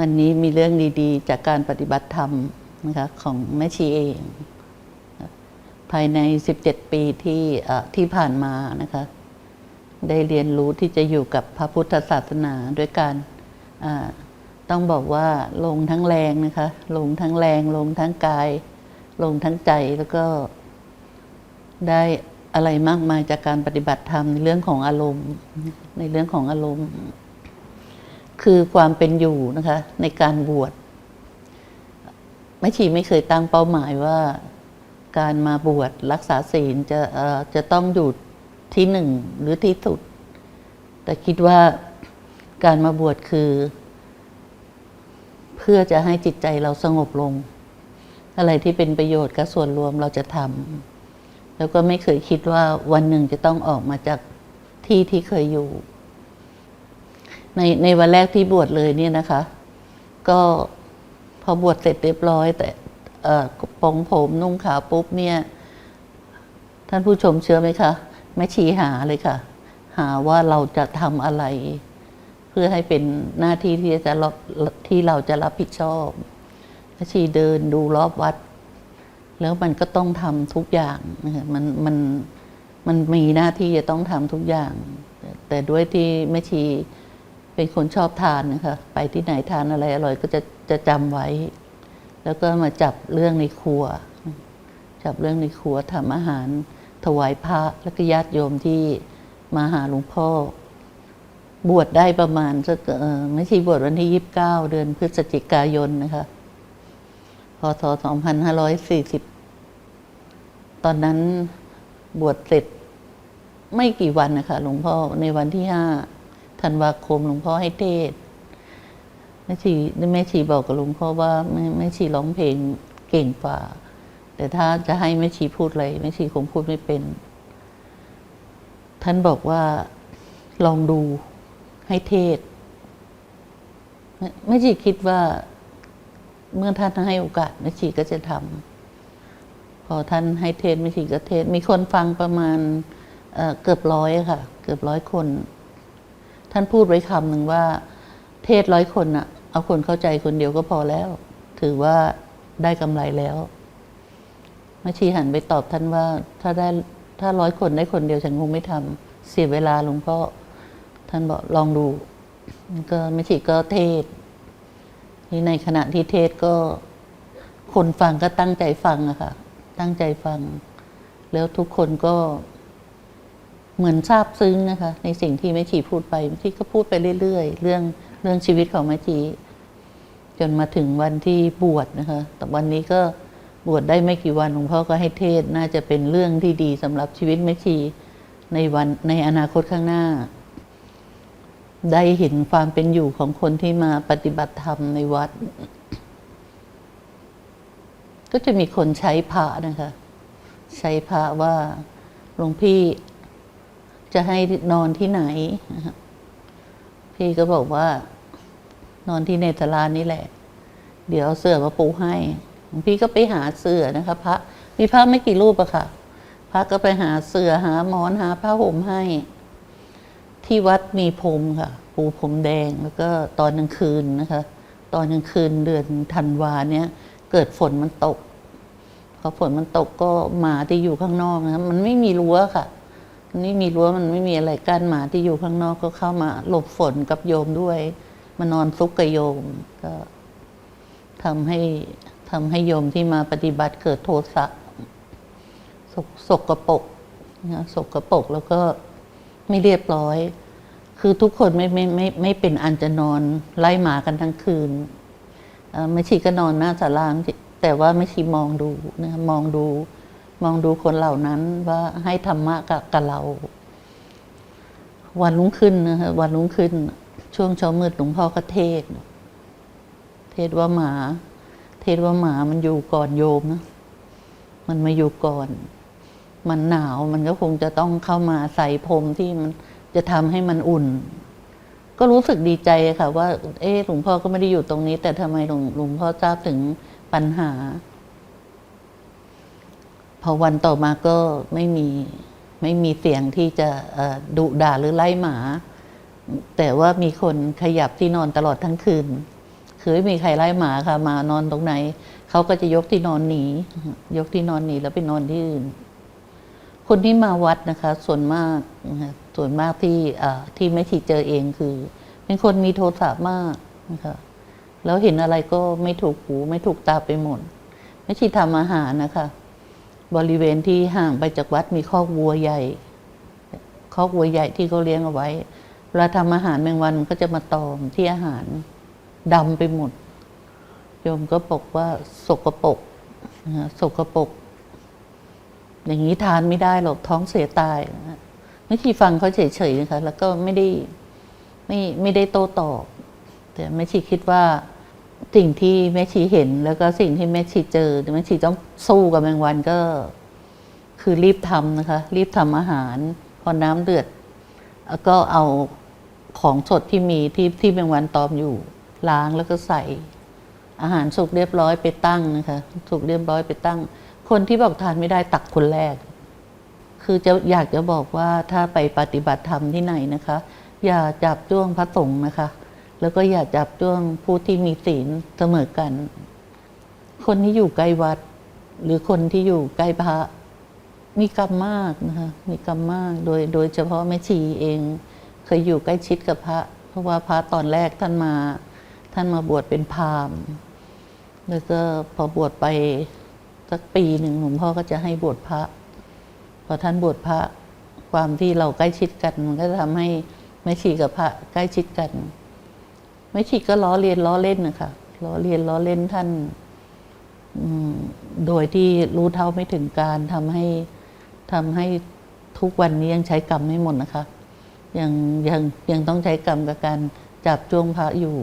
วันนี้มีเรื่องดีๆ จากการปฏิบัติธรรมนะคะของแม่ชีเอง ภายใน 17 ปีที่ที่ผ่านมานะคะได้เรียนรู้ที่จะอยู่กับพระพุทธศาสนาด้วยการต้องบอกว่าลงทั้งแรงนะคะลงทั้งแรงลงทั้งกาย ลงทั้งใจแล้วก็ได้อะไรมากมายจากการปฏิบัติธรรมในเรื่องของอารมณ์ในเรื่องของอารมณ์ คือความเป็นอยู่นะคะในการบวชแม่ชีไม่เคยตั้งเป้าหมายว่าการมาบวชรักษาศีลจะจะต้องอยู่ที่หนึ่งหรือที่สุด แต่คิดว่าการมาบวชคือ เพื่อจะให้จิตใจเราสงบลง อะไรที่เป็นประโยชน์กับส่วนรวมเราจะทำแล้วก็ไม่เคยคิดว่าวันหนึ่งจะต้องออกมาจากที่ที่เคยอยู่ ในในวันแรกที่บวชเลยเนี่ยนะคะ ก็พอบวชเสร็จเรียบร้อย แต่เออปองผมนุ่งขาวปุ๊บเนี่ย ท่านผู้ชมเชื่อไหมคะแม่ชีหาเลยค่ะ หาว่าเราจะทำอะไร เพื่อให้เป็นหน้าที่ที่จะรับที่เราจะรับผิดชอบแม่ชีเดินดูรอบวัด แล้วมันก็ต้องทำทุกอย่างมันมันมันมีหน้าที่จะต้องทำทุกอย่าง แต่ด้วยที่แม่ชี เป็นคนชอบทานนะคะไปที่ไหนทานอะไรอร่อยก็จะจะจำไว้ แล้วก็มาจับเรื่องในครัว จับเรื่องในครัวทำอาหาร ถวายพระแล้วก็ญาติโยมที่มาหาหลวงพ่อ บวชได้ประมาณสักเออไม่ใช่บวชวันที่ยีิบเก้าเดือนพฤศจิกายนนะคะพศสองพันห้าร้อยสี่สิบตอนนั้นบวชเสร็จไม่กี่วันนะคะหลวงพ่อในวันที่ห้า ธันวาคมหลวงพ่อให้เทศแม่ชีแม่ชีบอกกับหลวงพ่อว่าแม่แม่ชีร้องเพลงเก่งกว่า แต่ถ้าจะให้แม่ชีพูดอะไรแม่ชีคงพูดไม่เป็น ท่านบอกว่าลองดูให้เทศแม่แม่ชีคิดว่าเมื่อท่านให้โอกาสแม่ชีก็จะทำพอท่านให้เทศแม่ชีก็เทศ มีคนฟังประมาณเเกือบร้อยค่ะ เกือบร้อยคน ท่านพูดไว้คำหนึ่งว่า เทศร้อยคนอะเอาคนเข้าใจคนเดียวก็พอแล้ว ถือว่าได้กำไรแล้วแม่ชีหันไปตอบท่านว่า ถ้าได้ถ้าร้อยคนได้คนเดียวฉันคงไม่ทำเสียเวลาหลวงพ่อท่านบอกลองดู ก็แม่ชีก็เทศนี่ในขณะที่เทศก็คนฟังก็ตั้งใจฟังอะค่ะ ตั้งใจฟัง แล้วทุกคนก็ เหมือนซาบซึ้งนะคะ ในสิ่งที่แม่ชีพูดไปแม่ชีก็พูดไปเรื่อยๆ เรื่องเรื่องชีวิตของแม่ชีจนมาถึงวันที่บวชนะคะ แต่วันนี้ก็บวชได้ไม่กี่วันหลวงพ่อก็ให้เทศน์น่าจะเป็นเรื่องที่ดีสำหรับชีวิตแม่ชีในวันในอนาคตข้างหน้า ได้เห็นความเป็นอยู่ของคนที่มาปฏิบัติธรรมในวัด ก็จะมีคนใช้พระนะคะ ใช้พระว่าหลวงพี่ จะให้นอนที่ไหน พี่ก็บอกว่า นอนที่เนตรลานนี่แหละ เดี๋ยวเสื่อมาปูให้ พี่ก็ไปหาเสื่อนะคะพระมีพระไม่กี่รูปอะค่ะ พระก็ไปหาเสื่อหาหมอนหาผ้าห่มให้ ที่วัดมีพรมค่ะ ปูพรมแดงแล้วก็ตอนกลางคืนนะคะ ตอนกลางคืนเดือนธันวาเนี้ยเกิดฝนมันตกพอฝนมันตกก็หมาที่อยู่ข้างนอกนะมันไม่มีรั้วค่ะ มันไม่มีรั้วมันไม่มีอะไรกั้นหมาที่อยู่ข้างนอกก็เข้ามาหลบฝนกับโยมด้วย มานอนซุกกับโยม ก็ทำให้ทำให้โยมที่มาปฏิบัติเกิดโทสะสกสกปรกนะสกปรกแล้วก็ไม่เรียบร้อย คือทุกคนไม่ไม่ไม่ไม่เป็นอันจะนอนไล่หมากันทั้งคืนเอ่อแม่ชีก็นอนหน้าศาลาแต่ว่าแม่ชีมองดูนะมองดู มองดูคนเหล่านั้นว่าให้ธรรมะกับกับเรา วันรุ่งขึ้นนะคะวันรุ่งขึ้น ช่วงเช้ามืดหลวงพ่อก็เทศ เทศว่าหมา เทศว่าหมามันอยู่ก่อนโยมนะมันมาอยู่ก่อน มันหนาวมันก็คงจะต้องเข้ามาใส่พรมที่มันจะทำให้มันอุ่น ก็รู้สึกดีใจค่ะ ว่า เออหลวงพ่อก็ไม่ได้อยู่ตรงนี้ แต่ทำไมหลวงหลวงพ่อทราบถึงปัญหา พอวันต่อมาก็ไม่มีไม่มีเสียงที่จะดุด่าหรือไล่หมา แต่ว่ามีคนขยับที่นอนตลอดทั้งคืนคคือไม่มีใครไล่หมาค่ะมานอนตรงไหนเขาก็จะยกที่นอนหนี ยกที่นอนหนีแล้วไปนอนที่อื่น คนที่มาวัดนะคะ ส่วนมากส่วนมากที่ที่ไม่ฉีดเจอเองคือ เป็นคนมีโทสะมากนะคะแล้วเห็นอะไรก็ไม่ถูกหูไม่ถูกตาไปหมด ไม่ฉีดทำอาหารนะคะ บริเวณที่ห่างไปจากวัดมีคอกวัวใหญ่คอกวัวใหญ่ที่เขาเลี้ยงเอาไว้เวลาทำอาหารแมงวันมันก็จะมาตอมที่อาหารดำไปหมดโยมก็บอกว่าสกปรกนะฮะสกปรกอย่างนี้ทานไม่ได้หรอกท้องเสียตายนะฮะไม่ชีฟังเขาเฉยๆนะคะแล้วก็ไม่ได้ไม่ไม่ได้โต้ตอบ แต่แม่ชีคิดว่า สิ่งที่แม่ชีเห็นแล้วก็สิ่งที่แม่ชีเจอแม่ชีต้องสู้กับแมงวันก็ คือรีบทำนะคะ รีบทำอาหาร พอน้ำเดือดแล้วก็เอาของสดที่มีที่ที่แมงวันตอมอยู่ล้างแล้วก็ใส่ อาหารสุกเรียบร้อยไปตั้งนะคะสุกเรียบร้อยไปตั้ง คนที่บอกทานไม่ได้ตักคนแรก คือจะอยากจะบอกว่าถ้าไปปฏิบัติธรรมที่ไหนนะคะ อย่าจับจ้วงพระสงฆ์นะคะ แล้วก็อย่าจับจ้วงผู้ที่มีศีลเสมอกัน คนที่อยู่ใกล้วัด หรือคนที่อยู่ใกล้พระมีกรรมมากนะคะมีกรรมมากโดยโดยเฉพาะแม่ชีเอง เคยอยู่ใกล้ชิดกับพระ เพราะว่าพระตอนแรกท่านมา ท่านมาบวชเป็นพราหมณ์แล้วก็พอบวชไปสักปีหนึ่งหลวงพ่อก็จะให้บวชพระ พอท่านบวชพระความที่เราใกล้ชิดกัน มันก็ทำให้แม่ชีกับพระใกล้ชิดกัน ไม่ฉีก็ล้อเลียนล้อเล่นนะคะล้อเลียนล้อเล่นท่านโดยที่รู้เท่าไม่ถึงการทำให้ทำให้ทุกวันนี้ยังใช้กรรมไม่หมดนะคะ ยังยังยังต้องใช้กรรมกับการจับจ้วงพระอยู่